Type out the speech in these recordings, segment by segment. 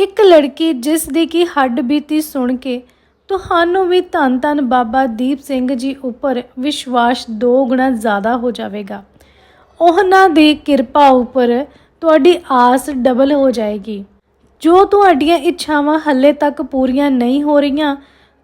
ਇੱਕ ਲੜਕੀ ਜਿਸ ਦੀ ਕੀ ਹੱਡ ਬੀਤੀ ਸੁਣ ਕੇ ਤੁਹਾਨੂੰ ਵੀ ਧੰਨ ਧੰਨ ਬਾਬਾ ਦੀਪ ਸਿੰਘ ਜੀ ਉੱਪਰ ਵਿਸ਼ਵਾਸ ਦੋ ਗੁਣਾ ਜ਼ਿਆਦਾ ਹੋ ਜਾਵੇਗਾ। ਉਹਨਾਂ ਦੀ ਕਿਰਪਾ ਉੱਪਰ ਤੁਹਾਡੀ ਆਸ ਡਬਲ ਹੋ ਜਾਏਗੀ। ਜੋ ਤੁਹਾਡੀਆਂ ਇੱਛਾਵਾਂ ਹੱਲੇ ਤੱਕ ਪੂਰੀਆਂ ਨਹੀਂ ਹੋ ਰਹੀਆਂ,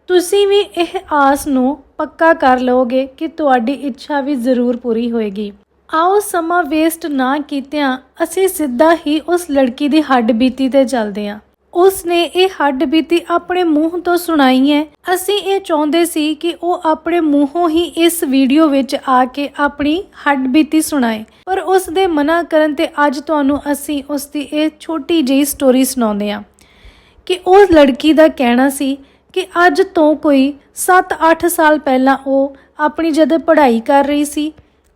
ਤੁਸੀਂ ਵੀ ਇਹ ਆਸ ਨੂੰ ਪੱਕਾ ਕਰ ਲਓਗੇ ਕਿ ਤੁਹਾਡੀ ਇੱਛਾ ਵੀ ਜ਼ਰੂਰ ਪੂਰੀ ਹੋਏਗੀ। ਆਓ ਸਮਾਂ ਵੇਸਟ ਨਾ ਕੀਤਿਆਂ, ਅਸੀਂ ਸਿੱਧਾ ਹੀ ਉਸ ਲੜਕੀ ਦੀ ਹੱਡ ਬੀਤੀ ਤੇ ਚੱਲਦੇ ਹਾਂ। ਉਸ ਨੇ ਇਹ ਹੱਡ ਬੀਤੀ ਆਪਣੇ ਮੂੰਹ ਤੋਂ ਸੁਣਾਈ ਹੈ। ਅਸੀਂ ਇਹ ਚਾਹੁੰਦੇ ਸੀ ਕਿ ਉਹ ਆਪਣੇ ਮੂੰਹੋਂ ਹੀ ਇਸ ਵੀਡੀਓ ਵਿੱਚ ਆ ਕੇ ਆਪਣੀ ਹੱਡ ਬੀਤੀ ਸੁਣਾਏ। ਪਰ ਉਸ ਦੇ ਮਨਾ ਕਰਨ ਤੇ ਅੱਜ ਤੁਹਾਨੂੰ ਅਸੀਂ ਉਸ ਦੀ ਇਹ ਛੋਟੀ ਜਿਹੀ ਸਟੋਰੀ ਸੁਣਾਉਂਦੇ ਹਾਂ ਕਿ ਉਹ ਲੜਕੀ ਦਾ ਕਹਿਣਾ ਸੀ ਕਿ ਅੱਜ ਤੋਂ ਕੋਈ 7-8 ਸਾਲ ਪਹਿਲਾਂ ਉਹ ਆਪਣੀ ਜਦੋਂ ਪੜ੍ਹਾਈ ਕਰ ਰਹੀ ਸੀ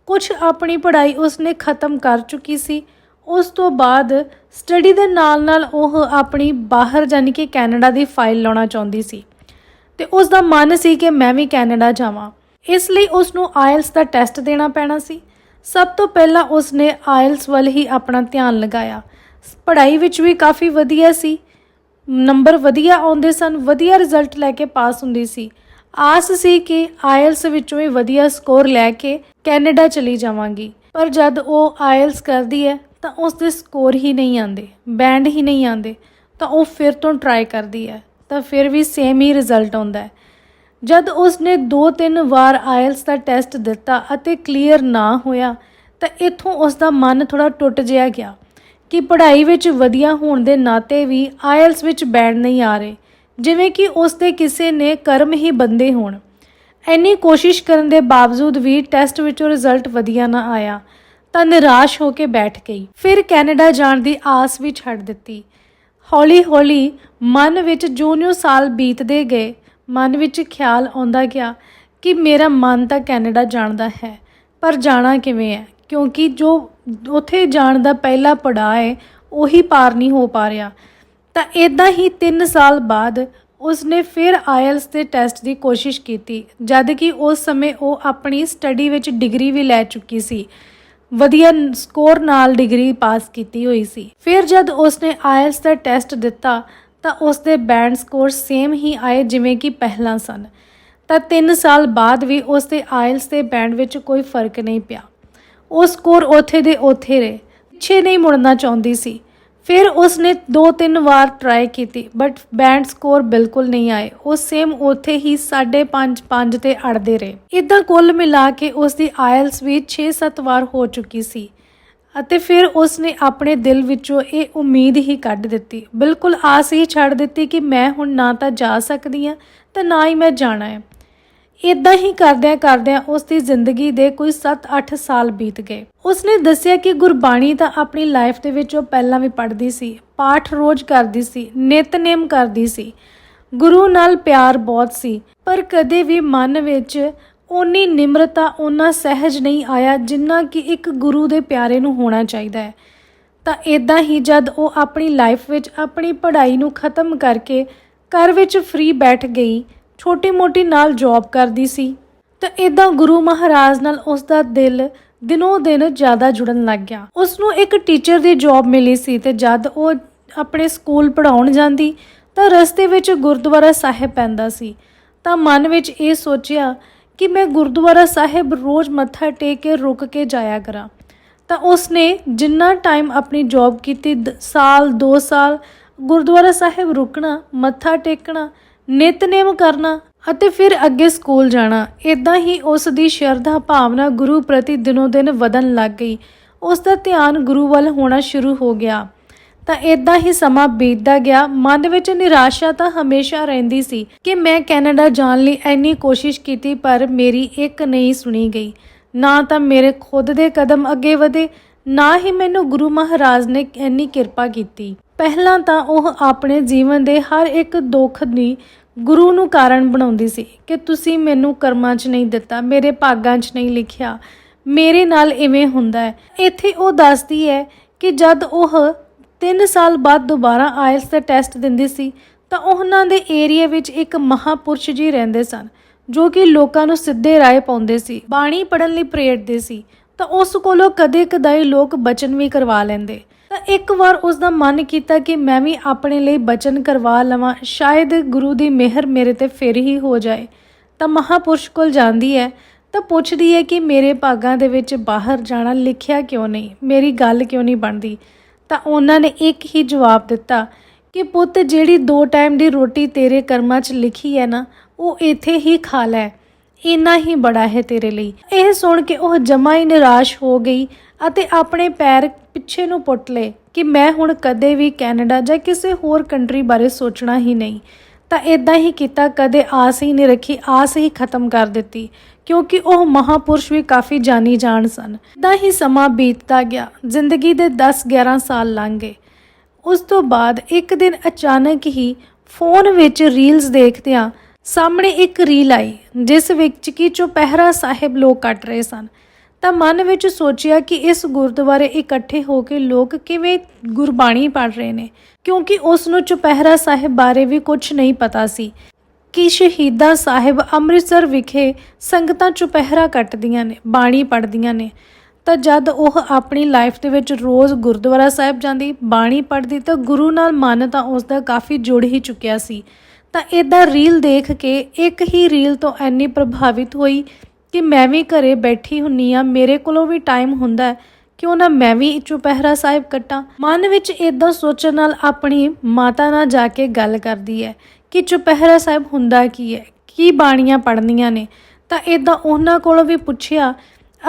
ਕੁਝ ਆਪਣੀ ਪੜ੍ਹਾਈ ਉਸਨੇ ਖਤਮ ਕਰ ਚੁੱਕੀ ਸੀ। ਉਸ ਤੋਂ ਬਾਅਦ ਸਟੱਡੀ ਦੇ ਨਾਲ-ਨਾਲ ਉਹ ਆਪਣੀ ਬਾਹਰ ਜਾਨੀ ਕਿ ਕੈਨੇਡਾ ਦੀ ਫਾਈਲ ਲਾਉਣਾ ਚਾਹੁੰਦੀ ਸੀ। ਤੇ ਉਸ ਦਾ ਮਨ ਸੀ ਕਿ ਮੈਂ ਵੀ ਕੈਨੇਡਾ ਜਾਵਾਂ। ਇਸ ਲਈ ਉਸ ਨੂੰ ਆਇਲਸ ਦਾ ਟੈਸਟ ਦੇਣਾ ਪੈਣਾ ਸੀ। ਸਭ ਤੋਂ ਪਹਿਲਾਂ ਉਸ ਨੇ ਆਇਲਸ ਵੱਲ ਹੀ ਆਪਣਾ ਧਿਆਨ ਲਗਾਇਆ। ਪੜ੍ਹਾਈ ਵਿੱਚ ਵੀ ਕਾਫੀ ਵਧੀਆ ਸੀ। ਨੰਬਰ ਵਧੀਆ ਆਉਂਦੇ ਸਨ, ਵਧੀਆ ਰਿਜ਼ਲਟ ਲੈ ਕੇ ਪਾਸ ਹੁੰਦੀ ਸੀ। ਆਸ ਸੀ ਕਿ ਆਇਲਸ ਵਿੱਚੋਂ ਵੀ ਵਧੀਆ ਸਕੋਰ ਲੈ ਕੇ ਕੈਨੇਡਾ ਚਲੀ ਜਾਵਾਂਗੀ। ਪਰ ਜਦ ਉਹ ਆਇਲਸ ਕਰਦੀ ਹੈ ਤਾਂ ਉਸ ਦੇ ਸਕੋਰ ਹੀ ਨਹੀਂ ਆਉਂਦੇ, ਬੈਂਡ ਹੀ ਨਹੀਂ ਆਉਂਦੇ। ਤਾਂ ਉਹ ਫਿਰ ਤੋਂ ਟਰਾਈ ਕਰਦੀ ਹੈ, ਤਾਂ ਫਿਰ ਵੀ ਸੇਮ ਹੀ ਰਿਜ਼ਲਟ ਆਉਂਦਾ ਹੈ। ਜਦ ਉਸ ਨੇ ਦੋ ਤਿੰਨ ਵਾਰ ਆਇਲਸ ਦਾ ਟੈਸਟ ਦਿੱਤਾ ਅਤੇ ਕਲੀਅਰ ਨਾ ਹੋਇਆ, ਤਾਂ ਇੱਥੋਂ ਉਸ ਦਾ ਮਨ ਥੋੜਾ ਟੁੱਟ ਜਿਹਾ ਗਿਆ ਕਿ ਪੜ੍ਹਾਈ ਵਿੱਚ ਵਧੀਆ ਹੋਣ ਦੇ ਨਾਤੇ ਵੀ ਆਇਲਸ ਵਿੱਚ ਬੈਂਡ ਨਹੀਂ ਆ ਰਹੇ, ਜਿਵੇਂ ਕਿ ਉਸ ਦੇ ਕਿਸੇ ਨੇ ਕਰਮ ਹੀ ਬੰਦੇ ਹੋਣ। ਇੰਨੀ ਕੋਸ਼ਿਸ਼ ਕਰਨ ਦੇ ਬਾਵਜੂਦ ਵੀ ਟੈਸਟ ਵਿੱਚੋਂ ਰਿਜ਼ਲਟ ਵਧੀਆ ਨਾ ਆਇਆ ਤਾਂ ਨਿਰਾਸ਼ ਹੋ ਕੇ ਬੈਠ ਗਈ। ਫਿਰ ਕੈਨੇਡਾ ਜਾਣ ਦੀ ਆਸ ਵੀ ਛੱਡ ਦਿੱਤੀ। ਹੌਲੀ-ਹੌਲੀ ਮਨ ਵਿੱਚ ਜਿਉਂ-ਜਿਉਂ ਸਾਲ ਬੀਤਦੇ ਗਏ, ਮਨ ਵਿੱਚ ਖਿਆਲ ਆਉਂਦਾ ਗਿਆ ਕਿ ਮੇਰਾ ਮਨ ਤਾਂ ਕੈਨੇਡਾ ਜਾਣ ਦਾ ਹੈ, ਪਰ ਜਾਣਾ ਕਿਵੇਂ ਹੈ? ਕਿਉਂਕਿ ਜੋ ਉੱਥੇ ਜਾਣ ਦਾ ਪਹਿਲਾ ਪੜਾਅ ਹੈ, ਉਹੀ ਪਾਰ ਨਹੀਂ ਹੋ ਪਾ ਰਿਹਾ। ਤਾਂ ਇਦਾਂ ਹੀ 3 ਸਾਲ ਬਾਅਦ ਉਸਨੇ ਫਿਰ ਆਇਲਸ ਦੇ ਟੈਸਟ ਦੀ ਕੋਸ਼ਿਸ਼ ਕੀਤੀ, ਜਦ ਕਿ ਉਸ ਸਮੇਂ ਉਹ ਆਪਣੀ ਸਟੱਡੀ ਵਿੱਚ ਡਿਗਰੀ ਵੀ ਲੈ ਚੁੱਕੀ ਸੀ। ਵਧੀਆ ਸਕੋਰ ਨਾਲ ਡਿਗਰੀ ਪਾਸ ਕੀਤੀ ਹੋਈ ਸੀ। ਫਿਰ ਜਦ ਉਸਨੇ ਆਇਲਸ ਦਾ ਟੈਸਟ ਦਿੱਤਾ, ਤਾਂ ਉਸਦੇ ਬੈਂਡ ਸਕੋਰ ਸੇਮ ਹੀ ਆਏ ਜਿਵੇਂ ਕਿ ਪਹਿਲਾਂ ਸਨ। ਤਾਂ 3 ਸਾਲ ਬਾਅਦ ਵੀ ਉਸਦੇ ਆਇਲਸ ਦੇ ਬੈਂਡ ਵਿੱਚ ਕੋਈ ਫ਼ਰਕ ਨਹੀਂ ਪਿਆ। ਉਹ ਸਕੋਰ ਉੱਥੇ ਦੇ ਉੱਥੇ ਰਹੇ। ਪਿੱਛੇ ਨਹੀਂ ਮੁੜਨਾ ਚਾਹੁੰਦੀ ਸੀ। ਫਿਰ ਉਸਨੇ ਦੋ ਤਿੰਨ ਵਾਰ ਟਰਾਈ ਕੀਤੀ ਬਟ ਬੈਂਡ ਸਕੋਰ ਬਿਲਕੁਲ ਨਹੀਂ ਆਏ। ਉਹ ਸੇਮ ਉੱਥੇ ਹੀ 5.5 5 ਤੇ ਅੜਦੇ ਰਹੇ। ਇਦਾਂ ਕੁੱਲ ਮਿਲਾ ਕੇ ਉਸ ਦੀ ਆਇਲਸ ਵੀ 6-7 ਵਾਰ ਹੋ ਚੁੱਕੀ ਸੀ ਅਤੇ ਫਿਰ ਉਸਨੇ ਆਪਣੇ ਦਿਲ ਵਿੱਚੋਂ ਇਹ ਉਮੀਦ ਹੀ ਕੱਢ ਦਿੱਤੀ। ਬਿਲਕੁਲ ਆਸ ਹੀ ਛੱਡ ਦਿੱਤੀ ਕਿ ਮੈਂ ਹੁਣ ਨਾ ਤਾਂ ਜਾ ਸਕਦੀ ਹਾਂ, ਤੇ ਨਾ ਹੀ ਮੈਂ ਜਾਣਾ ਹੈ। ਇਦਾਂ ਹੀ ਕਰਦਿਆਂ ਕਰਦਿਆਂ ਉਸ ਦੀ ਜ਼ਿੰਦਗੀ ਦੇ ਕੋਈ 7-8 ਸਾਲ ਬੀਤ ਗਏ। ਉਸਨੇ ਦੱਸਿਆ ਕਿ ਗੁਰਬਾਣੀ ਤਾਂ ਆਪਣੀ ਲਾਈਫ ਦੇ ਵਿੱਚ ਉਹ ਪਹਿਲਾਂ ਵੀ ਪੜ੍ਹਦੀ ਸੀ, ਪਾਠ ਰੋਜ਼ ਕਰਦੀ ਸੀ, ਨਿਤਨੇਮ ਕਰਦੀ ਸੀ। ਗੁਰੂ ਨਾਲ ਪਿਆਰ ਬਹੁਤ ਸੀ, ਪਰ ਕਦੇ ਵੀ ਮਨ ਵਿੱਚ ਓਨੀ ਨਿਮਰਤਾ, ਓਨਾ ਸਹਿਜ ਨਹੀਂ ਆਇਆ ਜਿੰਨਾ ਕਿ ਇੱਕ ਗੁਰੂ ਦੇ ਪਿਆਰੇ ਨੂੰ ਹੋਣਾ ਚਾਹੀਦਾ ਹੈ। ਤਾਂ ਇਦਾਂ ਹੀ ਜਦ ਉਹ ਆਪਣੀ ਲਾਈਫ ਵਿੱਚ ਆਪਣੀ ਪੜ੍ਹਾਈ ਨੂੰ ਖਤਮ ਕਰਕੇ ਘਰ ਵਿੱਚ ਫ੍ਰੀ ਬੈਠ ਗਈ ਛੋਟੀ-ਮੋਟੀ ਨਾਲ ਜੌਬ ਕਰਦੀ ਸੀ। ਤਾਂ ਇਦਾਂ ਗੁਰੂ ਮਹਾਰਾਜ ਨਾਲ ਉਸ ਦਾ ਦਿਲ ਦਿਨੋ ਦਿਨ ਜ਼ਿਆਦਾ ਜੁੜਨ ਲੱਗ ਗਿਆ। ਉਸ ਨੂੰ ਇੱਕ ਟੀਚਰ ਦੀ ਜੌਬ ਮਿਲੀ ਸੀ ਤੇ ਜਦ ਉਹ ਆਪਣੇ ਸਕੂਲ ਪੜਾਉਣ ਜਾਂਦੀ, ਤਾਂ ਰਸਤੇ ਵਿੱਚ ਗੁਰਦੁਆਰਾ ਸਾਹਿਬ ਪੈਂਦਾ ਸੀ। ਤਾਂ ਮਨ ਵਿੱਚ ਇਹ ਸੋਚਿਆ ਕਿ ਮੈਂ ਗੁਰਦੁਆਰਾ ਸਾਹਿਬ ਰੋਜ਼ ਮੱਥਾ ਟੇਕ ਕੇ ਰੁਕ ਕੇ ਜਾਇਆ ਕਰਾਂ। ਤਾਂ ਉਸਨੇ ਜਿੰਨਾ ਟਾਈਮ ਆਪਣੀ ਜੌਬ ਕੀਤੀ, ਦ- ਸਾਲ 2 ਸਾਲ ਗੁਰਦੁਆਰਾ ਸਾਹਿਬ ਰੁਕਣਾ, ਮੱਥਾ ਟੇਕਣਾ ਨਿਤਨੇਮ ਕਰਨਾ ਅਤੇ ਫਿਰ ਅੱਗੇ ਸਕੂਲ ਜਾਣਾ। ਇਦਾਂ ਹੀ ਉਸ ਦੀ ਸ਼ਰਧਾ ਭਾਵਨਾ ਗੁਰੂ ਪ੍ਰਤੀ ਦਿਨੋ ਦਿਨ ਵਧਣ ਲੱਗ ਗਈ। ਉਸ ਦਾ ਧਿਆਨ ਗੁਰੂ ਵੱਲ ਹੋਣਾ ਸ਼ੁਰੂ ਹੋ ਗਿਆ। ਤਾਂ ਇਦਾਂ ਹੀ ਸਮਾਂ ਬੀਤਦਾ ਗਿਆ। ਮਨ ਵਿੱਚ ਨਿਰਾਸ਼ਾ ਤਾਂ ਹਮੇਸ਼ਾ ਰਹਿੰਦੀ ਸੀ ਕਿ ਮੈਂ ਕੈਨੇਡਾ ਜਾਣ ਲਈ ਇੰਨੀ ਕੋਸ਼ਿਸ਼ ਕੀਤੀ, ਪਰ ਮੇਰੀ ਇੱਕ ਨਹੀਂ ਸੁਣੀ ਗਈ। ਨਾ ਤਾਂ ਮੇਰੇ ਖੁਦ ਦੇ ਕਦਮ ਅੱਗੇ ਵਧੇ, ਨਾ ਹੀ ਮੈਨੂੰ ਗੁਰੂ ਮਹਾਰਾਜ ਨੇ ਇੰਨੀ ਕਿਰਪਾ ਕੀਤੀ। ਪਹਿਲਾਂ ਤਾਂ ਉਹ ਆਪਣੇ ਜੀਵਨ ਦੇ ਹਰ ਇੱਕ ਦੁੱਖ ਦੀ ਗੁਰੂ ਨੂੰ ਕਾਰਨ ਬਣਾਉਂਦੀ ਸੀ ਕਿ ਤੁਸੀਂ ਮੈਨੂੰ ਕਰਮਾਂ 'ਚ ਨਹੀਂ ਦਿੱਤਾ, ਮੇਰੇ ਭਾਗਾਂ 'ਚ ਨਹੀਂ ਲਿਖਿਆ। ਮੇਰੇ ਨਾਲ ਇਵੇਂ ਹੁੰਦਾ ਹੈ। ਇੱਥੇ ਉਹ ਦੱਸਦੀ ਹੈ ਕਿ ਜਦ ਉਹ 3 ਸਾਲ ਬਾਅਦ ਦੁਬਾਰਾ ਆਇਲਸ ਦਾ ਟੈਸਟ ਦਿੰਦੀ ਸੀ, ਤਾਂ ਉਹਨਾਂ ਦੇ ਏਰੀਆ ਵਿੱਚ ਇੱਕ ਮਹਾਪੁਰਸ਼ ਜੀ ਰਹਿੰਦੇ ਸਨ, ਜੋ ਕਿ ਲੋਕਾਂ ਨੂੰ ਸਿੱਧੇ ਰਾਏ ਪਾਉਂਦੇ ਸੀ, ਬਾਣੀ ਪੜਨ ਲਈ ਪ੍ਰੇਰਦੇ ਸੀ। ਤਾਂ ਉਸ ਕੋਲੋਂ ਕਦੇ ਕਦਾਈ ਲੋਕ ਬਚਨ ਵੀ ਕਰਵਾ ਲੈਂਦੇ। ਤਾਂ ਇੱਕ ਵਾਰ ਉਸ ਦਾ ਮਨ ਕੀਤਾ ਕਿ ਮੈਂ ਵੀ ਆਪਣੇ ਲਈ ਬਚਨ ਕਰਵਾ ਲਵਾਂ, ਸ਼ਾਇਦ ਗੁਰੂ ਦੀ ਮਿਹਰ ਮੇਰੇ ਤੇ ਫਿਰ ਹੀ ਹੋ ਜਾਏ। ਤਾਂ ਮਹਾਪੁਰਸ਼ ਕੋਲ ਜਾਂਦੀ ਹੈ, ਤਾਂ ਪੁੱਛਦੀ ਹੈ ਕਿ ਮੇਰੇ ਭਾਗਾਂ ਦੇ ਵਿੱਚ ਬਾਹਰ ਜਾਣਾ ਲਿਖਿਆ ਕਿਉਂ ਨਹੀਂ? ਮੇਰੀ ਗੱਲ ਕਿਉਂ ਨਹੀਂ ਬਣਦੀ? ਤਾਂ ਉਹਨਾਂ ਨੇ ਇੱਕ ਹੀ ਜਵਾਬ ਦਿੱਤਾ ਕਿ ਪੁੱਤ, ਜਿਹੜੀ ਦੋ ਟਾਈਮ ਦੀ ਰੋਟੀ ਤੇਰੇ ਕਰਮਾਂ 'ਚ ਲਿਖੀ ਹੈ ਨਾ, ਉਹ ਇੱਥੇ ਹੀ ਖਾ ਲੈ। ਇੰਨਾ ਹੀ ਬੜਾ ਹੈ ਤੇਰੇ ਲਈ। ਇਹ ਸੁਣ ਕੇ ਉਹ ਜਮਾ ਹੀ ਨਿਰਾਸ਼ ਹੋ ਗਈ ਅਤੇ ਆਪਣੇ ਪੈਰ ਪਿੱਛੇ ਨੂੰ ਪੁੱਟ ਲਏ ਕਿ ਮੈਂ ਹੁਣ ਕਦੇ ਵੀ ਕੈਨੇਡਾ ਜਾਂ ਕਿਸੇ ਹੋਰ ਕੰਟਰੀ ਬਾਰੇ ਸੋਚਣਾ ਹੀ ਨਹੀਂ। ਤਾਂ ਇਦਾਂ ਹੀ ਕੀਤਾ, ਕਦੇ ਆਸ ਹੀ ਨਹੀਂ ਰੱਖੀ, ਆਸ ਹੀ ਖਤਮ ਕਰ ਦਿੱਤੀ, ਕਿਉਂਕਿ ਉਹ ਮਹਾਪੁਰਸ਼ ਵੀ ਕਾਫੀ ਜਾਣੀ ਜਾਣ ਸਨ। ਇਦਾਂ ਹੀ ਸਮਾਂ ਬੀਤਦਾ ਗਿਆ, ਜ਼ਿੰਦਗੀ ਦੇ 10-11 ਸਾਲ ਲੰਘ ਗਏ। ਉਸ ਤੋਂ ਬਾਅਦ ਇੱਕ ਦਿਨ ਅਚਾਨਕ ਹੀ ਫੋਨ ਵਿੱਚ ਰੀਲਸ ਦੇਖਦਿਆਂ ਸਾਹਮਣੇ ਇੱਕ ਰੀਲ ਆਈ, ਜਿਸ ਵਿੱਚ ਕਿ ਚੁਪਹਿਰਾ ਸਾਹਿਬ ਲੋਕ ਕੱਟ ਰਹੇ ਸਨ। ਤਾਂ ਮਨ ਵਿੱਚ ਸੋਚਿਆ ਕਿ ਇਸ ਗੁਰਦੁਆਰੇ ਇਕੱਠੇ ਹੋ ਕੇ ਲੋਕ ਕਿਵੇਂ ਗੁਰਬਾਣੀ ਪੜ੍ਹ ਰਹੇ ਨੇ, ਕਿਉਂਕਿ ਉਸ ਨੂੰ ਚੁਪਹਿਰਾ ਸਾਹਿਬ ਬਾਰੇ ਵੀ ਕੁਝ ਨਹੀਂ ਪਤਾ ਸੀ। ਕਿ ਸ਼ਹੀਦਾਂ ਸਾਹਿਬ ਅੰਮ੍ਰਿਤਸਰ ਵਿਖੇ ਸੰਗਤਾਂ ਚੁਪਹਿਰਾ ਕੱਟਦੀਆਂ ਨੇ, ਬਾਣੀ ਪੜ੍ਹਦੀਆਂ ਨੇ। ਤਾਂ ਜਦ ਉਹ ਆਪਣੀ ਲਾਈਫ ਦੇ ਵਿੱਚ ਰੋਜ਼ ਗੁਰਦੁਆਰਾ ਸਾਹਿਬ ਜਾਂਦੀ, ਬਾਣੀ ਪੜ੍ਹਦੀ, ਤਾਂ ਗੁਰੂ ਨਾਲ ਮਨ ਤਾਂ ਉਸ ਦਾ ਕਾਫੀ ਜੁੜ ਹੀ ਚੁੱਕਿਆ ਸੀ। ਤਾਂ ਇਦਾਂ ਰੀਲ ਦੇਖ ਕੇ ਇੱਕ ਹੀ ਰੀਲ ਤੋਂ ਐਨੀ ਪ੍ਰਭਾਵਿਤ ਹੋਈ ਕਿ ਮੈਂ ਵੀ ਘਰੇ ਬੈਠੀ ਹੁੰਨੀ ਆ। ਮੇਰੇ ਕੋਲੋਂ ਵੀ ਟਾਈਮ ਹੁੰਦਾ ਹੈ। ਕਿਉਂ ਨਾ ਮੈਂ ਵੀ ਚੁਪਹਿਰਾ ਸਾਹਿਬ ਕੱਟਾਂ। ਮਨ ਵਿੱਚ ਇਦਾਂ ਸੋਚਣ ਨਾਲ ਆਪਣੀ ਮਾਤਾ ਨਾਲ ਜਾ ਕੇ ਗੱਲ ਕਰਦੀ ਹੈ ਕਿ ਚੁਪਹਿਰਾ ਸਾਹਿਬ ਹੁੰਦਾ ਕੀ ਹੈ? ਕੀ ਬਾਣੀਆਂ ਪੜ੍ਹਨੀਆਂ ਨੇ? ਤਾਂ ਇਦਾਂ ਉਹਨਾਂ ਕੋਲੋਂ ਵੀ ਪੁੱਛਿਆ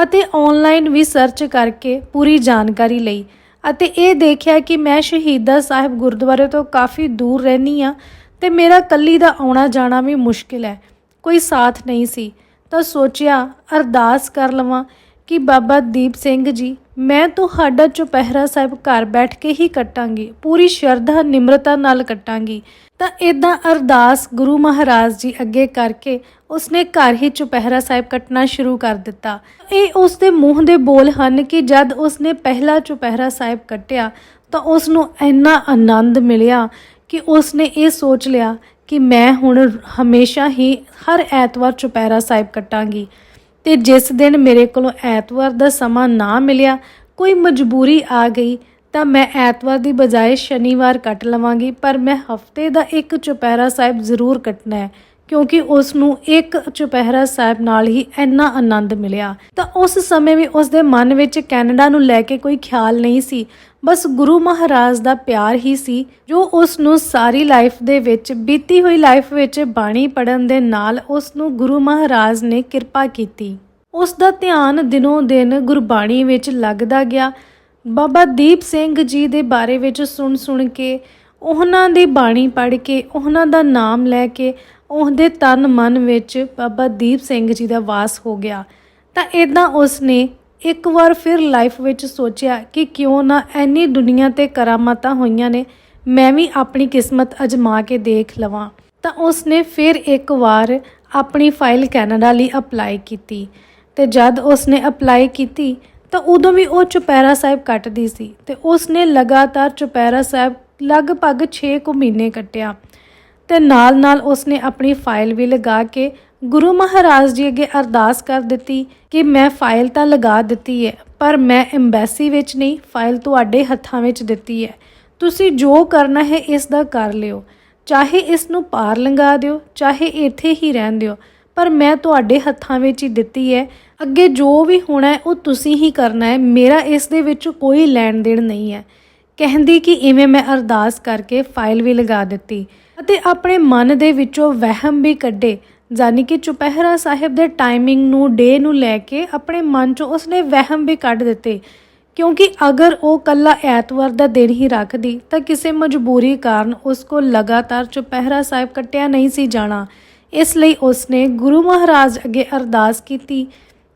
ਅਤੇ ਆਨਲਾਈਨ ਵੀ ਸਰਚ ਕਰਕੇ ਪੂਰੀ ਜਾਣਕਾਰੀ ਲਈ। ਅਤੇ ਇਹ ਦੇਖਿਆ ਕਿ ਮੈਂ ਸ਼ਹੀਦਾ ਸਾਹਿਬ ਗੁਰਦੁਆਰੇ ਤੋਂ ਕਾਫੀ ਦੂਰ ਰਹਿੰਦੀ ਆ। ਤੇ ਮੇਰਾ ਕੱਲੀ ਦਾ ਆਉਣਾ ਜਾਣਾ ਵੀ ਮੁਸ਼ਕਿਲ ਹੈ। ਕੋਈ ਸਾਥ ਨਹੀਂ ਸੀ। ਤਾਂ ਸੋਚਿਆ, ਅਰਦਾਸ ਕਰ ਲਵਾਂ ਕਿ ਬਾਬਾ ਦੀਪ ਸਿੰਘ ਜੀ, ਮੈਂ ਤੁਹਾਡਾ ਚੁਪਹਿਰਾ ਸਾਹਿਬ ਘਰ ਬੈਠ ਕੇ ਹੀ ਕੱਟਾਂਗੀ। ਪੂਰੀ ਸ਼ਰਧਾ, ਨਿਮਰਤਾ ਨਾਲ ਕੱਟਾਂਗੀ। ਤਾਂ ਇਦਾਂ ਅਰਦਾਸ ਗੁਰੂ ਮਹਾਰਾਜ ਜੀ ਅੱਗੇ ਕਰਕੇ ਉਸਨੇ ਘਰ ਹੀ ਚੁਪਹਿਰਾ ਸਾਹਿਬ ਕੱਟਣਾ ਸ਼ੁਰੂ ਕਰ ਦਿੱਤਾ। ਇਹ ਉਸ ਦੇ ਮੂੰਹ ਦੇ ਬੋਲ ਹਨ ਕਿ ਜਦ ਉਸਨੇ ਪਹਿਲਾ ਚੁਪਹਿਰਾ ਸਾਹਿਬ ਕੱਟਿਆ, ਤਾਂ ਉਸ ਨੂੰ ਇੰਨਾ ਆਨੰਦ ਮਿਲਿਆ ਕਿ ਉਸਨੇ ਇਹ ਸੋਚ ਲਿਆ ਕਿ ਮੈਂ ਹੁਣ ਹਮੇਸ਼ਾ ਹੀ ਹਰ ਐਤਵਾਰ ਚੁਪਹਿਰਾ ਸਾਹਿਬ ਕੱਟਾਂਗੀ। ਤੇ ਜਿਸ ਦਿਨ ਮੇਰੇ ਕੋਲੋਂ ਐਤਵਾਰ ਦਾ ਸਮਾਂ ਨਾ ਮਿਲਿਆ, ਕੋਈ ਮਜਬੂਰੀ ਆ ਗਈ, ਤਾਂ ਮੈਂ ਐਤਵਾਰ ਦੀ ਬਜਾਏ ਸ਼ਨੀਵਾਰ ਕੱਟ ਲਵਾਂਗੀ। ਪਰ ਮੈਂ ਹਫ਼ਤੇ ਦਾ ਇੱਕ ਚੁਪਹਿਰਾ ਸਾਹਿਬ ਜ਼ਰੂਰ ਕੱਟਣਾ ਹੈ, ਕਿਉਂਕਿ ਉਸ ਨੂੰ ਇੱਕ ਚੁਪਹਿਰਾ ਸਾਹਿਬ ਨਾਲ ਹੀ ਇੰਨਾ ਆਨੰਦ ਮਿਲਿਆ। ਤਾਂ ਉਸ ਸਮੇਂ ਵੀ ਉਸ ਦੇ ਮਨ ਵਿੱਚ ਕੈਨੇਡਾ ਨੂੰ ਲੈ ਕੇ ਕੋਈ ਖਿਆਲ ਨਹੀਂ ਸੀ। ਬਸ ਗੁਰੂ ਮਹਾਰਾਜ ਦਾ ਪਿਆਰ ਹੀ ਸੀ, ਜੋ ਉਸ ਨੂੰ ਸਾਰੀ ਲਾਈਫ ਦੇ ਵਿੱਚ, ਬੀਤੀ ਹੋਈ ਲਾਈਫ ਵਿੱਚ ਬਾਣੀ ਪੜਨ ਦੇ ਨਾਲ ਉਸ ਨੂੰ ਗੁਰੂ ਮਹਾਰਾਜ ਨੇ ਕਿਰਪਾ ਕੀਤੀ। ਉਸ ਦਾ ਧਿਆਨ ਦਿਨੋਂ ਦਿਨ ਗੁਰਬਾਣੀ ਵਿੱਚ ਲੱਗਦਾ ਗਿਆ। ਬਾਬਾ ਦੀਪ ਸਿੰਘ ਜੀ ਦੇ ਬਾਰੇ ਵਿੱਚ ਸੁਣ ਸੁਣ ਕੇ, ਉਹਨਾਂ ਦੀ ਬਾਣੀ ਪੜ੍ਹ ਕੇ, ਉਹਨਾਂ ਦਾ ਨਾਮ ਲੈ ਕੇ, ਉਹਦੇ ਤਨ ਮਨ ਵਿੱਚ ਬਾਬਾ ਦੀਪ ਸਿੰਘ ਜੀ ਦਾ ਵਾਸ ਹੋ ਗਿਆ। ਤਾਂ ਇਦਾਂ ਉਸ ਨੇ ਇੱਕ ਵਾਰ ਫਿਰ ਲਾਈਫ ਵਿੱਚ ਸੋਚਿਆ ਕਿ ਕਿਉਂ ਨਾ ਐਨੀ ਦੁਨੀਆ ਤੇ ਕਰਾਮਾਤਾਂ ਹੋਈਆਂ ਨੇ, ਮੈਂ ਵੀ ਆਪਣੀ ਕਿਸਮਤ ਅਜਮਾ ਕੇ ਦੇਖ ਲਵਾਂ। ਤਾਂ ਉਸਨੇ ਫਿਰ ਇੱਕ ਵਾਰ ਆਪਣੀ ਫਾਈਲ ਕੈਨੇਡਾ ਲਈ ਅਪਲਾਈ ਕੀਤੀ। ਤੇ ਜਦ ਉਸਨੇ ਅਪਲਾਈ ਕੀਤੀ, ਤਾਂ ਉਦੋਂ ਵੀ ਉਹ ਚੁਪਹਿਰਾ ਸਾਹਿਬ ਕੱਟਦੀ ਸੀ ਤੇ ਉਸਨੇ ਲਗਾਤਾਰ ਚੁਪਹਿਰਾ ਸਾਹਿਬ ਲਗਭਗ 6 ਕੁ ਮਹੀਨੇ ਕੱਟਿਆ। ਤੇ ਨਾਲ ਨਾਲ ਉਸਨੇ ਆਪਣੀ ਫਾਈਲ ਵੀ ਲਗਾ ਕੇ ਗੁਰੂ ਮਹਾਰਾਜ ਜੀ ਅੱਗੇ ਅਰਦਾਸ ਕਰ ਦਿੱਤੀ ਕਿ ਮੈਂ ਫਾਈਲ ਤਾਂ ਲਗਾ ਦਿੱਤੀ ਹੈ ਪਰ ਮੈਂ ਐਮਬੈਸੀ ਵਿੱਚ ਨਹੀਂ, ਫਾਈਲ ਤੁਹਾਡੇ ਹੱਥਾਂ ਵਿੱਚ ਦਿੱਤੀ ਹੈ ਤੁਸੀਂ ਜੋ ਕਰਨਾ ਹੈ ਇਸ ਦਾ ਕਰ ਲਿਓ। ਚਾਹੇ ਇਸ ਨੂੰ ਪਾਰ ਲੰਗਾ ਦਿਓ, ਚਾਹੇ ਇੱਥੇ ਹੀ ਰਹਿਣ ਦਿਓ, ਪਰ ਮੈਂ ਤੁਹਾਡੇ ਹੱਥਾਂ ਵਿੱਚ ਹੀ ਦਿੱਤੀ ਹੈ ਅੱਗੇ ਜੋ ਵੀ ਹੋਣਾ ਹੈ, ਉਹ ਤੁਸੀਂ ਹੀ ਕਰਨਾ ਹੈ। ਮੇਰਾ ਇਸ ਦੇ ਵਿੱਚ ਕੋਈ ਲੈਣ ਦੇਣ ਨਹੀਂ ਹੈ। ਕਹਿੰਦੀ ਕਿ ਇਵੇਂ ਮੈਂ ਅਰਦਾਸ ਕਰਕੇ ਫਾਈਲ ਵੀ ਲਗਾ ਦਿੱਤੀ। ਅਤੇ ਆਪਣੇ ਮਨ ਦੇ ਵਿੱਚੋਂ ਵਹਿਮ ਵੀ ਕੱਢੇ ਜਾਨੀ ਕਿ ਚੁਪਹਿਰਾ ਸਾਹਿਬ ਦੇ ਟਾਈਮਿੰਗ ਨੂੰ ਡੇ ਨੂੰ ਲੈ ਕੇ ਆਪਣੇ ਮਨ ਚੋਂ ਉਸਨੇ ਵਹਿਮ ਵੀ ਕੱਢ ਦਿੱਤੇ। ਕਿਉਂਕਿ ਅਗਰ ਉਹ ਕੱਲਾ ਐਤਵਾਰ ਦਾ ਦਿਨ ਹੀ ਰੱਖਦੀ, ਤਾਂ ਕਿਸੇ ਮਜਬੂਰੀ ਕਾਰਨ ਉਸ ਕੋ ਲਗਾਤਾਰ ਚੁਪਹਿਰਾ ਸਾਹਿਬ ਕੱਟਿਆ ਨਹੀਂ ਸੀ ਜਾਣਾ। ਇਸ ਲਈ ਉਸਨੇ ਗੁਰੂ ਮਹਾਰਾਜ ਅੱਗੇ ਅਰਦਾਸ ਕੀਤੀ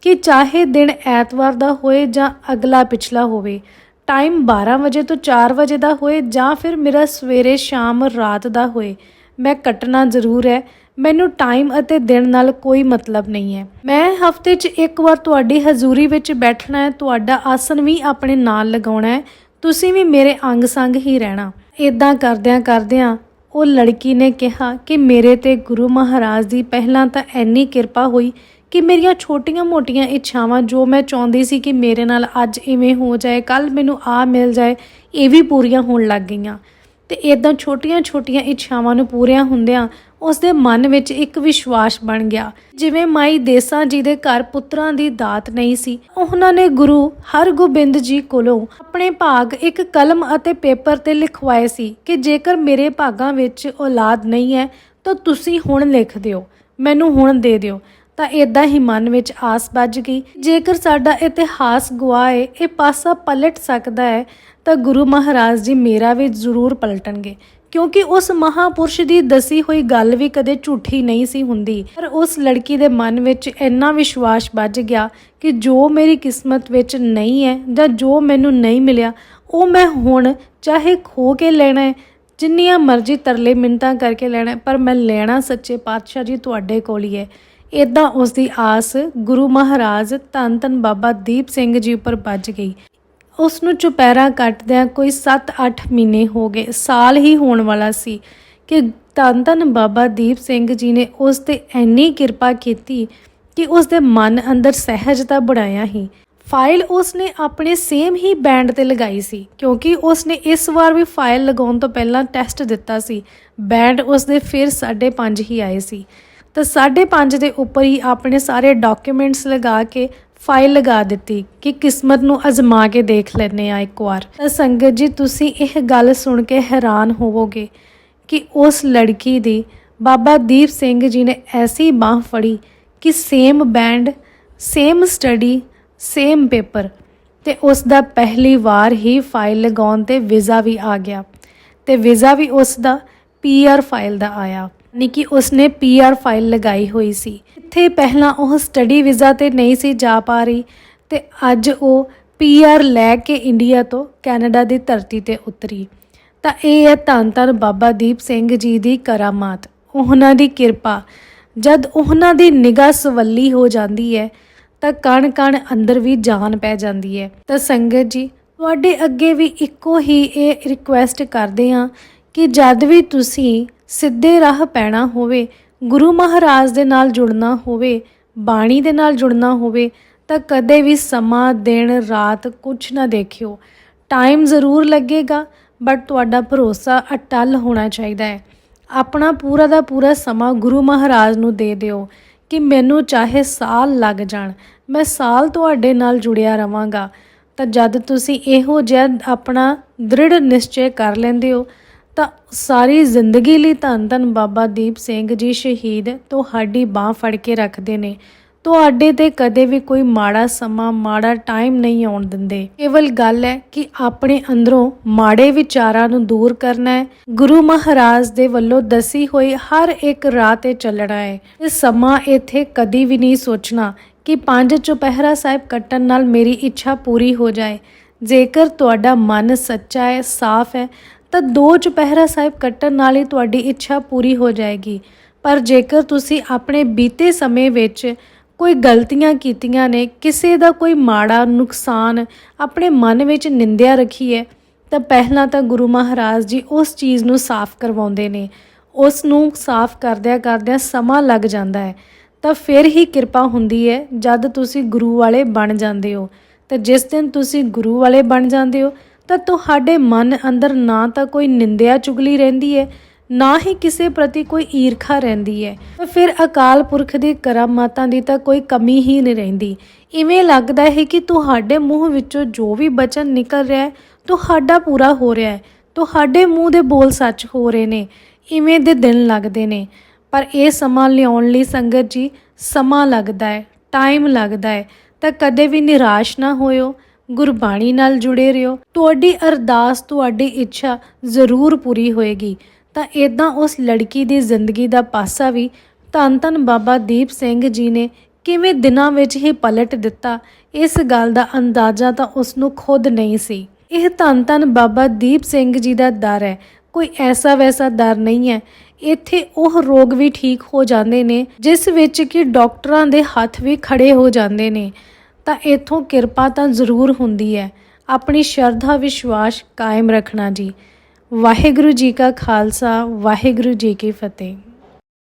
ਕਿ ਚਾਹੇ ਦਿਨ ਐਤਵਾਰ ਦਾ ਹੋਏ ਜਾਂ ਅਗਲਾ ਪਿਛਲਾ ਹੋਵੇ ਟਾਈਮ 12 ਵਜੇ ਤੋਂ 4 ਵਜੇ ਦਾ ਹੋਏ ਜਾਂ ਫਿਰ ਮੇਰਾ ਸਵੇਰੇ ਸ਼ਾਮ ਰਾਤ ਦਾ ਹੋਏ। ਮੈਂ ਕੱਟਣਾ ਜ਼ਰੂਰ ਹੈ। ਮੈਨੂੰ ਟਾਈਮ ਅਤੇ ਦਿਨ ਨਾਲ ਕੋਈ ਮਤਲਬ ਨਹੀਂ ਹੈ। ਮੈਂ ਹਫ਼ਤੇ 'ਚ ਇੱਕ ਵਾਰ ਤੁਹਾਡੀ ਹਜ਼ੂਰੀ ਵਿੱਚ ਬੈਠਣਾ ਹੈ। ਤੁਹਾਡਾ ਆਸਨ ਵੀ ਆਪਣੇ ਨਾਲ ਲਗਾਉਣਾ ਹੈ। ਤੁਸੀਂ ਵੀ ਮੇਰੇ ਅੰਗ ਸੰਗ ਹੀ ਰਹਿਣਾ। ਇਦਾਂ ਕਰਦਿਆਂ ਕਰਦਿਆਂ ਉਹ ਲੜਕੀ ਨੇ ਕਿਹਾ ਕਿ ਮੇਰੇ ਤੇ ਗੁਰੂ ਮਹਾਰਾਜ ਦੀ ਪਹਿਲਾਂ ਤਾਂ ਐਨੀ ਕਿਰਪਾ ਹੋਈ ਕਿ ਮੇਰੀਆਂ ਛੋਟੀਆਂ-ਮੋਟੀਆਂ ਇੱਛਾਵਾਂ ਜੋ ਮੈਂ ਚਾਹੁੰਦੀ ਸੀ ਕਿ ਮੇਰੇ ਨਾਲ ਅੱਜ ਇਵੇਂ ਹੋ ਜਾਏ ਕੱਲ ਮੈਨੂੰ ਆ ਮਿਲ ਜਾਏ, ਇਹ ਵੀ ਪੂਰੀਆਂ ਹੋਣ ਲੱਗ ਗਈਆਂ। ਤੇ ਇਦਾਂ ਛੋਟੀਆਂ-ਛੋਟੀਆਂ ਇੱਛਾਵਾਂ ਨੂੰ ਪੂਰੀਆਂ ਹੁੰਦਿਆਂ ਉਸ ਦੇ ਮਨ ਵਿੱਚ ਇੱਕ ਵਿਸ਼ਵਾਸ ਬਣ ਗਿਆ। ਜਿਵੇਂ ਮਾਈ ਦੇਸਾਂ ਜੀ ਦੇ ਘਰ ਪੁੱਤਰਾਂ ਦੀ ਦਾਤ ਨਹੀਂ ਸੀ, ਉਹਨਾਂ ਨੇ ਗੁਰੂ ਹਰਗੋਬਿੰਦ ਜੀ ਕੋਲੋਂ ਆਪਣੇ ਭਾਗ ਇੱਕ ਕਲਮ ਅਤੇ ਪੇਪਰ ਤੇ ਲਿਖਵਾਏ ਸੀ ਕਿ ਜੇਕਰ ਮੇਰੇ ਭਾਗਾਂ ਵਿੱਚ ਔਲਾਦ ਨਹੀਂ ਹੈ, ਤਾਂ ਤੁਸੀਂ ਹੁਣ ਲਿਖ ਦਿਓ, ਮੈਨੂੰ ਹੁਣ ਦੇ ਦਿਓ। ਤਾਂ ਇਦਾਂ ਹੀ ਮਨ ਵਿੱਚ ਆਸ ਵੱਜ ਗਈ। ਜੇਕਰ ਸਾਡਾ ਇਤਿਹਾਸ ਗਵਾਏ ਇਹ ਪਾਸਾ ਪਲਟ ਸਕਦਾ ਹੈ, ਤਾਂ ਗੁਰੂ ਮਹਾਰਾਜ ਜੀ ਮੇਰਾ ਵੀ ਜ਼ਰੂਰ ਪਲਟਣਗੇ। ਕਿਉਂਕਿ ਉਸ ਮਹਾਪੁਰਸ਼ ਦੀ ਦਸੀ ਹੋਈ ਗੱਲ ਵੀ ਕਦੇ ਝੂਠੀ ਨਹੀਂ ਸੀ ਹੁੰਦੀ। ਪਰ ਉਸ ਲੜਕੀ ਦੇ ਮਨ ਵਿੱਚ ਇੰਨਾ ਵਿਸ਼ਵਾਸ ਵੱਜ ਗਿਆ ਕਿ ਜੋ ਮੇਰੀ ਕਿਸਮਤ ਵਿੱਚ ਨਹੀਂ ਹੈ ਜਾਂ ਜੋ ਮੈਨੂੰ ਨਹੀਂ ਮਿਲਿਆ, ਉਹ ਮੈਂ ਹੁਣ ਚਾਹੇ ਖੋ ਕੇ ਲੈਣਾ ਹੈ, ਜਿੰਨੀਆਂ ਮਰਜ਼ੀ ਤਰਲੇ ਮਿੰਤਾਂ ਕਰਕੇ ਲੈਣਾ ਪਰ ਮੈਂ ਲੈਣਾ ਸੱਚੇ ਪਾਤਸ਼ਾਹ ਜੀ ਤੁਹਾਡੇ ਕੋਲ ਹੀ ਹੈ। ਇਦਾਂ ਉਸ ਦੀ ਆਸ ਗੁਰੂ ਮਹਾਰਾਜ ਧੰਨ ਧੰਨ ਬਾਬਾ ਦੀਪ ਸਿੰਘ ਜੀ ਉੱਪਰ ਵੱਜ ਗਈ। ਉਸ ਨੂੰ ਚੁਪਹਿਰਾ ਕੱਟਦਿਆਂ ਕੋਈ 7-8 ਮਹੀਨੇ ਹੋ ਗਏ। ਸਾਲ ਹੀ ਹੋਣ ਵਾਲਾ ਸੀ ਕਿ ਧੰਨ ਧੰਨ ਬਾਬਾ ਦੀਪ ਸਿੰਘ ਜੀ ਨੇ ਉਸ ਤੇ ਇੰਨੀ ਕਿਰਪਾ ਕੀਤੀ ਕਿ ਉਸ ਦੇ ਮਨ ਅੰਦਰ ਸਹਿਜਤਾ ਬਣਾਇਆ ਹੀ ਫਾਈਲ ਉਸ ਨੇ ਆਪਣੇ ਸੇਮ ਹੀ ਬੈਂਡ ਤੇ ਲਗਾਈ ਸੀ, ਕਿਉਂਕਿ ਉਸ ਨੇ ਇਸ ਵਾਰ ਵੀ ਫਾਈਲ ਲਗਾਉਣ ਤੋਂ ਪਹਿਲਾਂ ਟੈਸਟ ਦਿੱਤਾ ਸੀ। ਬੈਂਡ ਉਸ ਦੇ ਫਿਰ 5.5 ਹੀ ਆਏ ਸੀ। ਤਾਂ 5.5 ਦੇ ਉੱਪਰ ਹੀ ਆਪਣੇ ਸਾਰੇ ਡਾਕੂਮੈਂਟਸ ਲਗਾ ਕੇ ਫਾਈਲ ਲਗਾ ਦਿੱਤੀ ਕਿ ਕਿਸਮਤ ਨੂੰ ਅਜ਼ਮਾ ਕੇ ਦੇਖ ਲੈਨੇ ਆ ਇੱਕ ਵਾਰ। ਤਾਂ ਸੰਗਤ ਜੀ, ਤੁਸੀਂ ਇਹ ਗੱਲ ਸੁਣ ਕੇ ਹੈਰਾਨ ਹੋਵੋਗੇ ਕਿ ਉਸ ਲੜਕੀ ਦੀ ਬਾਬਾ ਦੀਪ ਸਿੰਘ ਜੀ ਨੇ ਐਸੀ ਬਾਹ ਫੜੀ ਕਿ same band same study same paper ਤੇ ਉਸ ਦਾ ਪਹਿਲੀ ਵਾਰ ਹੀ ਫਾਈਲ ਲਗਾਉਣ ਤੇ ਵੀਜ਼ਾ ਵੀ ਆ ਗਿਆ ਤੇ ਵੀਜ਼ਾ ਵੀ ਉਸ ਦਾ ਪੀਆਰ ਫਾਈਲ ਦਾ ਆਇਆ। ਯਾਨੀ ਕਿ ਉਸਨੇ ਪੀਆਰ ਫਾਈਲ ਲਗਾਈ ਹੋਈ ਸੀ। ਇੱਥੇ ਪਹਿਲਾਂ ਉਹ ਸਟੱਡੀ ਵੀਜ਼ਾ ਤੇ ਨਹੀਂ ਸੀ ਜਾ ਪਾ ਰਹੀ ਤੇ ਅੱਜ ਉਹ ਪੀਆਰ ਲੈ ਕੇ ਇੰਡੀਆ ਤੋਂ ਕੈਨੇਡਾ ਦੀ ਧਰਤੀ ਤੇ ਉਤਰੀ। ਤਾਂ ਇਹ ਹੈ ਧੰਨ ਧੰਨ ਬਾਬਾ ਦੀਪ ਸਿੰਘ ਜੀ ਦੀ ਕਰਾਮਾਤ। ਉਹਨਾਂ ਦੀ ਕਿਰਪਾ। ਜਦ ਉਹਨਾਂ ਦੀ ਨਿਗਾਹ ਸਵੱਲੀ ਹੋ ਜਾਂਦੀ ਹੈ, ਤਾਂ ਕਣ ਕਣ ਅੰਦਰ ਵੀ ਜਾਨ ਪੈ ਜਾਂਦੀ ਹੈ। ਤਾਂ ਸੰਗਤ ਜੀ, ਤੁਹਾਡੇ ਅੱਗੇ ਵੀ ਇੱਕੋ ਹੀ ਇਹ ਰਿਕੁਐਸਟ ਕਰਦੇ ਹਾਂ ਕਿ ਜਦ ਵੀ ਤੁਸੀਂ ਸਿੱਧੇ ਰਾਹ ਪੈਣਾ ਹੋਵੇ, ਗੁਰੂ ਮਹਾਰਾਜ ਦੇ ਨਾਲ ਜੁੜਨਾ ਹੋਵੇ, ਬਾਣੀ ਦੇ ਨਾਲ ਜੁੜਨਾ ਹੋਵੇ, ਤਾਂ ਕਦੇ ਵੀ ਸਮਾਂ, ਦਿਨ, ਰਾਤ ਕੁਝ ਨਾ ਦੇਖਿਓ। ਟਾਈਮ ਜ਼ਰੂਰ ਲੱਗੇਗਾ ਬਟ ਤੁਹਾਡਾ ਭਰੋਸਾ ਅਟਲ ਹੋਣਾ ਚਾਹੀਦਾ ਹੈ। ਆਪਣਾ ਪੂਰਾ ਦਾ ਪੂਰਾ ਸਮਾਂ ਗੁਰੂ ਮਹਾਰਾਜ ਨੂੰ ਦੇ ਦਿਓ ਕਿ ਮੈਨੂੰ ਚਾਹੇ ਸਾਲ ਲੱਗ ਜਾਣ, ਮੈਂ ਸਾਲ ਤੁਹਾਡੇ ਨਾਲ ਜੁੜਿਆ ਰਵਾਂਗਾ। ਤਾਂ ਜਦ ਤੁਸੀਂ ਇਹੋ ਜਿਹਾ ਆਪਣਾ ਦ੍ਰਿੜ ਨਿਸ਼ਚੈ ਕਰ ਲੈਂਦੇ ਹੋ ਤਾਂ ਸਾਰੀ ਜ਼ਿੰਦਗੀ ਲਈ ਧੰਨ ਧੰਨ ਬਾਬਾ ਦੀਪ ਸਿੰਘ ਜੀ ਸ਼ਹੀਦ ਤੁਹਾਡੀ ਬਾਹ ਫੜ ਕੇ ਰੱਖਦੇ ਨੇ। ਤੁਹਾਡੇ ਤੇ ਕਦੇ ਵੀ ਕੋਈ ਮਾੜਾ ਸਮਾਂ, ਮਾੜਾ ਟਾਈਮ ਨਹੀਂ ਆਉਣ ਦਿੰਦੇ। ਕੇਵਲ ਗੱਲ ਹੈ ਕਿ ਆਪਣੇ ਅੰਦਰੋਂ ਮਾੜੇ ਵਿਚਾਰਾਂ ਨੂੰ ਦੂਰ ਕਰਨਾ ਹੈ। ਗੁਰੂ ਮਹਾਰਾਜ ਦੇ ਵੱਲੋਂ ਦਸੀ ਹੋਈ ਹਰ ਇੱਕ ਰਾਹ ਤੇ ਚੱਲਣਾ ਹੈ। ਇਹ ਸਮਾਂ ਇੱਥੇ ਕਦੀ ਵੀ ਨਹੀਂ ਸੋਚਣਾ ਕਿ ਪੰਜ ਚੁਪਹਿਰਾ ਸਾਹਿਬ ਕੱਟਣ ਨਾਲ ਮੇਰੀ ਇੱਛਾ ਪੂਰੀ ਹੋ ਜਾਏ। ਜੇਕਰ ਤੁਹਾਡਾ ਮਨ ਸੱਚਾ ਹੈ, ਸਾਫ਼ ਹੈ ਤਾਂ ਦੋ ਚੁਪਹਿਰਾ ਸਾਹਿਬ ਕੱਟਣ ਨਾਲ ਹੀ ਤੁਹਾਡੀ ਇੱਛਾ ਪੂਰੀ ਹੋ ਜਾਏਗੀ। ਪਰ ਜੇਕਰ ਤੁਸੀਂ ਆਪਣੇ ਬੀਤੇ ਸਮੇਂ ਵਿੱਚ ਕੋਈ ਗਲਤੀਆਂ ਕੀਤੀਆਂ ਨੇ, ਕਿਸੇ ਦਾ ਕੋਈ ਮਾੜਾ ਨੁਕਸਾਨ ਆਪਣੇ ਮਨ ਵਿੱਚ ਨਿੰਦਿਆ ਰੱਖੀ ਹੈ ਤਾਂ ਪਹਿਲਾਂ ਤਾਂ ਗੁਰੂ ਮਹਾਰਾਜ ਜੀ ਉਸ ਚੀਜ਼ ਨੂੰ ਸਾਫ਼ ਕਰਵਾਉਂਦੇ ਨੇ। ਉਸ ਨੂੰ ਸਾਫ਼ ਕਰਦਿਆਂ ਕਰਦਿਆਂ ਸਮਾਂ ਲੱਗ ਜਾਂਦਾ ਹੈ। ਤਾਂ ਫਿਰ ਹੀ ਕਿਰਪਾ ਹੁੰਦੀ ਹੈ ਜਦ ਤੁਸੀਂ ਗੁਰੂ ਵਾਲੇ ਬਣ ਜਾਂਦੇ ਹੋ। ਤੇ ਜਿਸ ਦਿਨ ਤੁਸੀਂ ਗੁਰੂ ਵਾਲੇ ਬਣ ਜਾਂਦੇ ਹੋ ਤਾਂ ਤੁਹਾਡੇ ਮਨ ਅੰਦਰ ਨਾ ਤਾਂ ਕੋਈ ਨਿੰਦਿਆ ਚੁਗਲੀ ਰਹਿੰਦੀ ਹੈ ਨਾ ਹੀ ਕਿਸੇ ਪ੍ਰਤੀ ਕੋਈ ਈਰਖਾ ਰਹਿੰਦੀ ਹੈ ਤਾਂ ਫਿਰ ਅਕਾਲ ਪੁਰਖ ਦੀ ਕਰਾਮਾਤਾਂ ਦੀ ਤਾਂ ਕੋਈ ਕਮੀ ਹੀ ਨਹੀਂ ਰਹਿੰਦੀ। ਇਵੇਂ ਲੱਗਦਾ ਹੈ ਕਿ ਤੁਹਾਡੇ ਮੂੰਹ ਵਿੱਚੋਂ ਜੋ ਵੀ ਬਚਨ ਨਿਕਲ ਰਿਹਾ ਹੈ, ਤੁਹਾਡਾ ਪੂਰਾ ਹੋ ਰਿਹਾ ਹੈ। ਤੁਹਾਡੇ ਮੂੰਹ ਦੇ ਬੋਲ ਸੱਚ ਹੋ ਰਹੇ ਨੇ, ਇਵੇਂ ਦੇ ਦਿਨ ਲੱਗਦੇ ਨੇ। ਪਰ ਇਹ ਸਮਾਂ ਲਿਆਉਣ ਲਈ ਸੰਗਤ ਜੀ ਸਮਾਂ ਲੱਗਦਾ ਹੈ ਟਾਈਮ ਲੱਗਦਾ ਹੈ। ਤਾਂ ਕਦੇ ਵੀ ਨਿਰਾਸ਼ ਨਾ ਹੋਇਓ। ਗੁਰਬਾਣੀ ਨਾਲ ਜੁੜੇ ਰਹੋ। ਤੁਹਾਡੀ ਅਰਦਾਸ, ਤੁਹਾਡੀ ਇੱਛਾ ਜ਼ਰੂਰ ਪੂਰੀ ਹੋਏਗੀ। ਤਾਂ ਇਦਾਂ ਉਸ ਲੜਕੀ ਦੀ ਜ਼ਿੰਦਗੀ ਦਾ ਪਾਸਾ ਵੀ ਧੰਨ ਧੰਨ ਬਾਬਾ ਦੀਪ ਸਿੰਘ ਜੀ ਨੇ ਕਿਵੇਂ ਦਿਨਾਂ ਵਿੱਚ ਹੀ ਪਲਟ ਦਿੱਤਾ, ਇਸ ਗੱਲ ਦਾ ਅੰਦਾਜ਼ਾ ਤਾਂ ਉਸ ਨੂੰ ਖੁਦ ਨਹੀਂ ਸੀ। ਇਹ ਧੰਨ ਧੰਨ ਬਾਬਾ ਦੀਪ ਸਿੰਘ ਜੀ ਦਾ ਦਰ ਹੈ। ਕੋਈ ਐਸਾ ਵੈਸਾ ਦਰ ਨਹੀਂ ਹੈ। ਇੱਥੇ ਉਹ ਰੋਗ ਵੀ ਠੀਕ ਹੋ ਜਾਂਦੇ ਨੇ, ਜਿਸ ਵਿੱਚ ਕਿ ਡਾਕਟਰਾਂ ਦੇ ਹੱਥ ਵੀ ਖੜੇ ਹੋ ਜਾਂਦੇ ਨੇ। ਤਾਂ ਇਥੋਂ ਕਿਰਪਾ ਤਾਂ ਜ਼ਰੂਰ ਹੁੰਦੀ ਹੈ। ਆਪਣੀ ਸ਼ਰਧਾ ਵਿਸ਼ਵਾਸ ਕਾਇਮ ਰੱਖਣਾ ਜੀ। ਵਾਹਿਗੁਰੂ ਜੀ ਕਾ ਖਾਲਸਾ, ਵਾਹਿਗੁਰੂ ਜੀ ਕੀ ਫਤਿਹ।